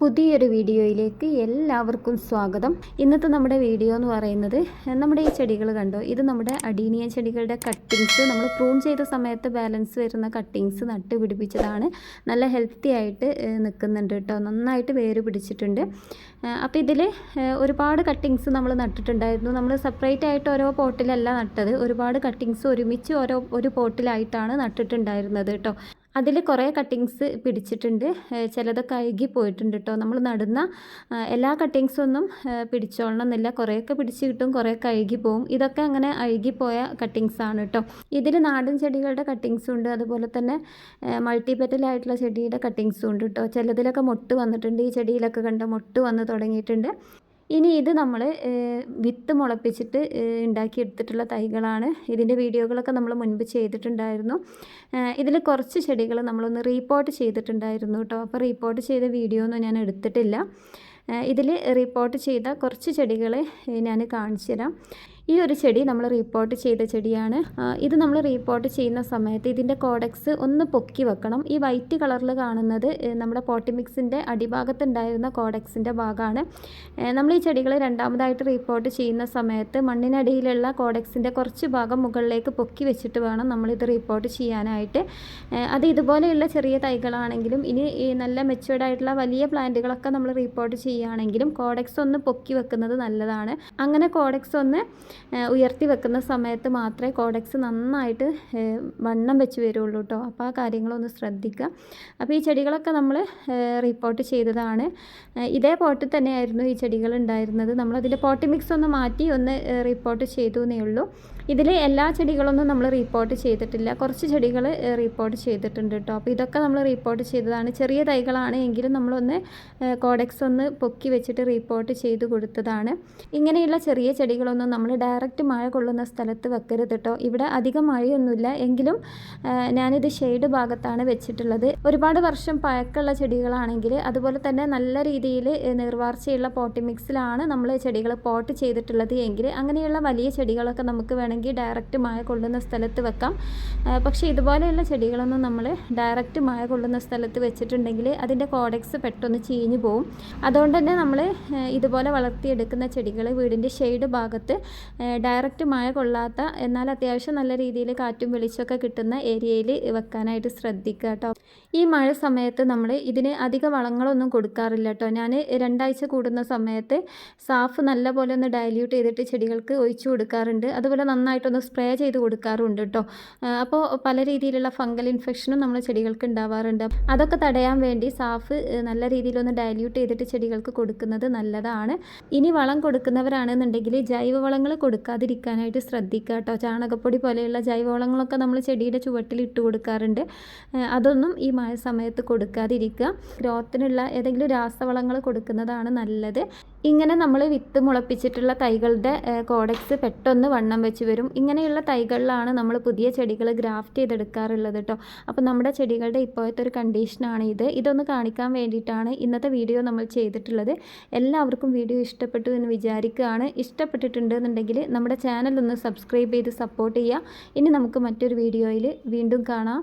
പുതിയൊരു വീഡിയോയിലേക്ക് എല്ലാവർക്കും സ്വാഗതം. ഇന്നത്തെ നമ്മുടെ വീഡിയോ എന്ന് പറയുന്നത് നമ്മുടെ ഈ ചെടികൾ കണ്ടോ? ഇത് നമ്മുടെ അടീനിയ ചെടികളുടെ കട്ടിങ്സ് നമ്മൾ പ്രൂൺ ചെയ്ത സമയത്ത് ബാലൻസ് വരുന്ന കട്ടിങ്സ് നട്ട് പിടിപ്പിച്ചതാണ്. നല്ല ഹെൽത്തി ആയിട്ട് നിൽക്കുന്നുണ്ട് കേട്ടോ. നന്നായിട്ട് വേര് പിടിച്ചിട്ടുണ്ട്. അപ്പോൾ ഇതിൽ ഒരുപാട് കട്ടിങ്സ് നമ്മൾ നട്ടിട്ടുണ്ടായിരുന്നു. നമ്മൾ സെപ്പറേറ്റ് ആയിട്ട് ഓരോ പോട്ടിലല്ല നട്ടത്. ഒരുപാട് കട്ടിങ്സ് ഒരുമിച്ച് ഓരോ ഒരു പോട്ടിലായിട്ടാണ് നട്ടിട്ടുണ്ടായിരുന്നത് കേട്ടോ. അതിൽ കുറേ കട്ടിങ്സ് പിടിച്ചിട്ടുണ്ട്. ചിലതൊക്കെ അഴുകി പോയിട്ടുണ്ട് കേട്ടോ നമ്മൾ നടുന്ന എല്ലാ കട്ടിങ്സും ഒന്നും പിടിച്ചോളണം എന്നില്ല കുറേയൊക്കെ പിടിച്ച് കിട്ടും കുറേയൊക്കെ അഴുകി പോവും. ഇതൊക്കെ അങ്ങനെ അഴുകിപ്പോയ കട്ടിങ്സ് ആണ് കേട്ടോ ഇതിൽ നാടൻ ചെടികളുടെ കട്ടിങ്സും ഉണ്ട്. അതുപോലെ തന്നെ മൾട്ടിപെറ്റലായിട്ടുള്ള ചെടിയുടെ കട്ടിങ്സും ഉണ്ട് കേട്ടോ ചിലതിലൊക്കെ മൊട്ട് വന്നിട്ടുണ്ട്. ഈ ചെടിയിലൊക്കെ കണ്ട മൊട്ട് വന്ന് തുടങ്ങിയിട്ടുണ്ട്. ഇനി ഇത് നമ്മൾ വിത്ത് മുളപ്പിച്ചിട്ട് ഉണ്ടാക്കി ഉണ്ടാക്കിയെടുത്തിട്ടുള്ള തൈകളാണ്. ഇതിന്റെ വീഡിയോകളൊക്കെ നമ്മൾ മുൻപ് ചെയ്തിട്ടുണ്ടായിരുന്നു. ഇതിൽ കുറച്ച് ചെടികൾ നമ്മളൊന്ന് റീപ്പോർട്ട് ചെയ്തിട്ടുണ്ടായിരുന്നു കേട്ടോ. അപ്പോൾ റീപ്പോർട്ട് ചെയ്ത വീഡിയോ ഒന്നും ഞാൻ എടുത്തിട്ടില്ല. ഇതിൽ റിപ്പോർട്ട് ചെയ്ത കുറച്ച് ചെടികൾ ഞാൻ കാണിച്ചു തരാം ഈ ഒരു ചെടി നമ്മൾ റീപ്പോർട്ട് ചെയ്ത ചെടിയാണ്. ഇത് നമ്മൾ റീപ്പോർട്ട് ചെയ്യുന്ന സമയത്ത് ഇതിന്റെ കോഡക്സ് ഒന്ന് പൊക്കി വെക്കണം. ഈ വൈറ്റ് കളറിൽ കാണുന്നത് നമ്മുടെ പോട്ടിമിക്സിന്റെ അടിഭാഗത്തുണ്ടായിരുന്ന കോഡക്സിന്റെ ഭാഗമാണ് നമ്മൾ ഈ ചെടികൾ രണ്ടാമതായിട്ട് റീപ്പോർട്ട് ചെയ്യുന്ന സമയത്ത് മണ്ണിനടിയിലുള്ള കോഡക്സിന്റെ കുറച്ച് ഭാഗം മുകളിലേക്ക് പൊക്കി വെച്ചിട്ട് വേണം നമ്മളിത് റീപ്പോർട്ട് ചെയ്യാനായിട്ട്. അത് ഇതുപോലെയുള്ള ചെറിയ തൈകളാണെങ്കിലും ഇനി നല്ല മെച്ചുവേർഡ് ആയിട്ടുള്ള വലിയ പ്ലാന്റുകളൊക്കെ നമ്മൾ റീപ്പോർട്ട് ചെയ്യുകയാണെങ്കിലും കോഡക്സ് ഒന്ന് പൊക്കി വെക്കുന്നത് നല്ലതാണ്. അങ്ങനെ കോഡക്സ് ഒന്ന് ഉയർത്തി വെക്കുന്ന സമയത്ത് മാത്രമേ കോഡക്സ് നന്നായിട്ട് വണ്ണം വെച്ച് വരുള്ളൂ കേട്ടോ. അപ്പോൾ ആ കാര്യങ്ങളൊന്ന് ശ്രദ്ധിക്കുക. അപ്പോൾ ഈ ചെടികളൊക്കെ നമ്മൾ റിപ്പോർട്ട് ചെയ്തതാണ്. ഇതേ പോട്ടിൽ തന്നെയായിരുന്നു ഈ ചെടികൾ ഉണ്ടായിരുന്നത്. നമ്മളതിന്റെ പോട്ടി മിക്സ് ഒന്ന് മാറ്റി ഒന്ന് റിപ്പോർട്ട് ചെയ്തു എന്നേ ഉള്ളൂ. ഇതിൽ എല്ലാ ചെടികളൊന്നും നമ്മൾ റിപ്പോർട്ട് ചെയ്തിട്ടില്ല. കുറച്ച് ചെടികൾ റിപ്പോർട്ട് ചെയ്തിട്ടുണ്ട് കേട്ടോ. അപ്പോൾ ഇതൊക്കെ നമ്മൾ റിപ്പോർട്ട് ചെയ്തതാണ്. ചെറിയ തൈകളാണ് എങ്കിലും നമ്മളൊന്ന് കോഡക്സ് ഒന്ന് പൊക്കി വെച്ചിട്ട് റിപ്പോർട്ട് ചെയ്ത് കൊടുത്തതാണ്. ഇങ്ങനെയുള്ള ചെറിയ ചെടികളൊന്നും നമ്മൾ ഡയറക്റ്റ് മഴ കൊള്ളുന്ന സ്ഥലത്ത് വെക്കരുത് കേട്ടോ ഇവിടെ അധികം മഴയൊന്നുമില്ല. എങ്കിലും ഞാനിത് ഷെയ്ഡ് ഭാഗത്താണ് വെച്ചിട്ടുള്ളത്. ഒരുപാട് വർഷം പഴക്കമുള്ള ചെടികളാണെങ്കിൽ അതുപോലെ തന്നെ നല്ല രീതിയിൽ നിർവാർച്ചയുള്ള പോട്ടി മിക്സിലാണ് നമ്മൾ ചെടികൾ പോട്ട് ചെയ്തിട്ടുള്ളത് എങ്കിൽ അങ്ങനെയുള്ള വലിയ ചെടികളൊക്കെ നമുക്ക് വേണമെങ്കിൽ ഡയറക്റ്റ് മഴ കൊള്ളുന്ന സ്ഥലത്ത് വെക്കാം. പക്ഷേ ഇതുപോലെയുള്ള ചെടികളൊന്നും നമ്മൾ ഡയറക്റ്റ് മഴ കൊള്ളുന്ന സ്ഥലത്ത് വെച്ചിട്ടുണ്ടെങ്കിൽ അതിന്റെ കോഡക്സ് പെട്ടെന്ന് ചീഞ്ഞു പോകും അതുകൊണ്ട് തന്നെ നമ്മൾ ഇതുപോലെ വളർത്തിയെടുക്കുന്ന ചെടികൾ വീടിന്റെ ഷെയ്ഡ് ഭാഗത്ത് ഡയറക്റ്റ് മഴ കൊള്ളാത്ത എന്നാൽ അത്യാവശ്യം നല്ല രീതിയിൽ കാറ്റും വെളിച്ചമൊക്കെ കിട്ടുന്ന ഏരിയയിൽ വെക്കാനായിട്ട് ശ്രദ്ധിക്കുക കേട്ടോ. ഈ മഴ സമയത്ത് നമ്മൾ ഇതിന് അധിക വളങ്ങളൊന്നും കൊടുക്കാറില്ല കേട്ടോ. ഞാൻ രണ്ടാഴ്ച കൂടുന്ന സമയത്ത് സാഫ് നല്ല പോലെ ഒന്ന് ഡയല്യൂട്ട് ചെയ്തിട്ട് ചെടികൾക്ക് ഒഴിച്ചു കൊടുക്കാറുണ്ട്. അതുപോലെ നന്നായിട്ടൊന്ന് സ്പ്രേ ചെയ്ത് കൊടുക്കാറുണ്ട് കേട്ടോ. അപ്പോൾ പല രീതിയിലുള്ള ഫംഗൽ ഇൻഫെക്ഷനും നമ്മൾ ചെടികൾക്ക് ഉണ്ടാവാറുണ്ട്. അതൊക്കെ തടയാൻ വേണ്ടി സാഫ് നല്ല രീതിയിലൊന്ന് ഡയല്യൂട്ട് ചെയ്തിട്ട് ചെടികൾക്ക് കൊടുക്കുന്നത് നല്ലതാണ്. ഇനി വളം കൊടുക്കുന്നവരാണെന്നുണ്ടെങ്കിൽ ജൈവവളങ്ങൾ കൊടുക്കാതിരിക്കാനായിട്ട് ശ്രദ്ധിക്കുക കേട്ടോ. ചാണകപ്പൊടി പോലെയുള്ള ജൈവവളങ്ങളൊക്കെ നമ്മൾ ചെടിയുടെ ചുവട്ടിൽ ഇട്ട് കൊടുക്കാറുണ്ട്. അതൊന്നും ഈ മഴ സമയത്ത് കൊടുക്കാതിരിക്കുക. ഗ്രോത്തിനുള്ള ഏതെങ്കിലും രാസവളങ്ങൾ കൊടുക്കുന്നതാണ് നല്ലത്. ഇങ്ങനെ നമ്മൾ വിത്ത് മുളപ്പിച്ചിട്ടുള്ള തൈകളുടെ കോഡക്സ് പെട്ടെന്ന് വണ്ണം വെച്ച് വരും. ഇങ്ങനെയുള്ള തൈകളിലാണ് നമ്മൾ പുതിയ ചെടികൾ ഗ്രാഫ്റ്റ് ചെയ്തെടുക്കാറുള്ളത് കേട്ടോ അപ്പോൾ നമ്മുടെ ചെടികളുടെ ഇപ്പോഴത്തെ ഒരു കണ്ടീഷനാണ് ഇത്. ഇതൊന്ന് കാണിക്കാൻ വേണ്ടിയിട്ടാണ് ഇന്നത്തെ വീഡിയോ നമ്മൾ ചെയ്തിട്ടുള്ളത്. എല്ലാവർക്കും വീഡിയോ ഇഷ്ടപ്പെട്ടു എന്ന് വിചാരിക്കുകയാണ്. ഇഷ്ടപ്പെട്ടിട്ടുണ്ടെന്നുണ്ടെങ്കിൽ നമ്മുടെ ചാനൽ ഒന്ന് സബ്സ്ക്രൈബ് ചെയ്ത് സപ്പോർട്ട് ചെയ്യുക. ഇനി നമുക്ക് മറ്റൊരു വീഡിയോയിൽ വീണ്ടും കാണാം.